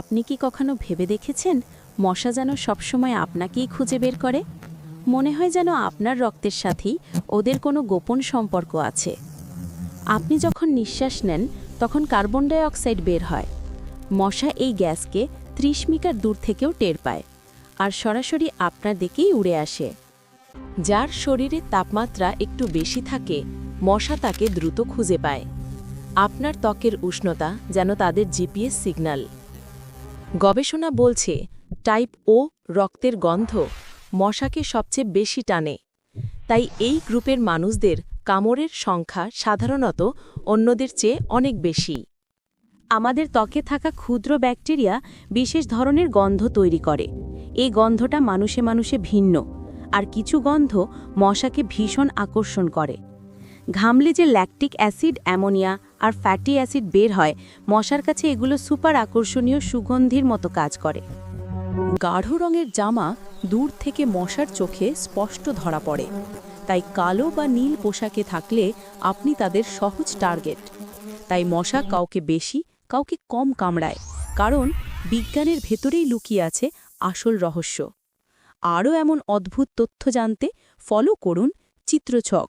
আপনি কি কখনো ভেবে দেখেছেন মশা যেন সবসময় আপনাকেই খুঁজে বের করে? মনে হয় যেন আপনার রক্তের সাথেই ওদের কোনো গোপন সম্পর্ক আছে। আপনি যখন নিঃশ্বাস নেন, তখন কার্বন ডাই অক্সাইড বের হয়। মশা এই গ্যাসকে ত্রিশ মিটার দূর থেকেও টের পায় আর সরাসরি আপনার দিকেই উড়ে আসে। যার শরীরের তাপমাত্রা একটু বেশি থাকে, মশা তাকে দ্রুত খুঁজে পায়। আপনার ত্বকের উষ্ণতা যেন তাদের জিপিএস সিগন্যাল। গবেষণা বলছে, টাইপ ও রক্তের গন্ধ মশাকে সবচেয়ে বেশি টানে। তাই এই গ্রুপের মানুষদের কামড়ের সংখ্যা সাধারণত অন্যদের চেয়ে অনেক বেশি। আমাদের ত্বকে থাকা ক্ষুদ্র ব্যাকটেরিয়া বিশেষ ধরনের গন্ধ তৈরি করে। এই গন্ধটা মানুষে মানুষে ভিন্ন, আর কিছু গন্ধ মশাকে ভীষণ আকর্ষণ করে। ঘামলে যে ল্যাকটিক অ্যাসিড অ্যামোনিয়া আর ফ্যাটি অ্যাসিড বের হয়, মশার কাছে এগুলো সুপার আকর্ষণীয় সুগন্ধির মতো কাজ করে। গাঢ় রঙের জামা দূর থেকে মশার চোখে স্পষ্ট ধরা পড়ে। তাই কালো বা নীল পোশাকে থাকলে আপনি তাদের সহজ টার্গেট তাই মশা কাউকে বেশি, কাউকে কম কামড়ায়, কারণ বিজ্ঞানের ভেতরেই লুকিয়ে আছে আসল রহস্য। আরও এমন অদ্ভুত তথ্য জানতে ফলো করুন চিত্রছক।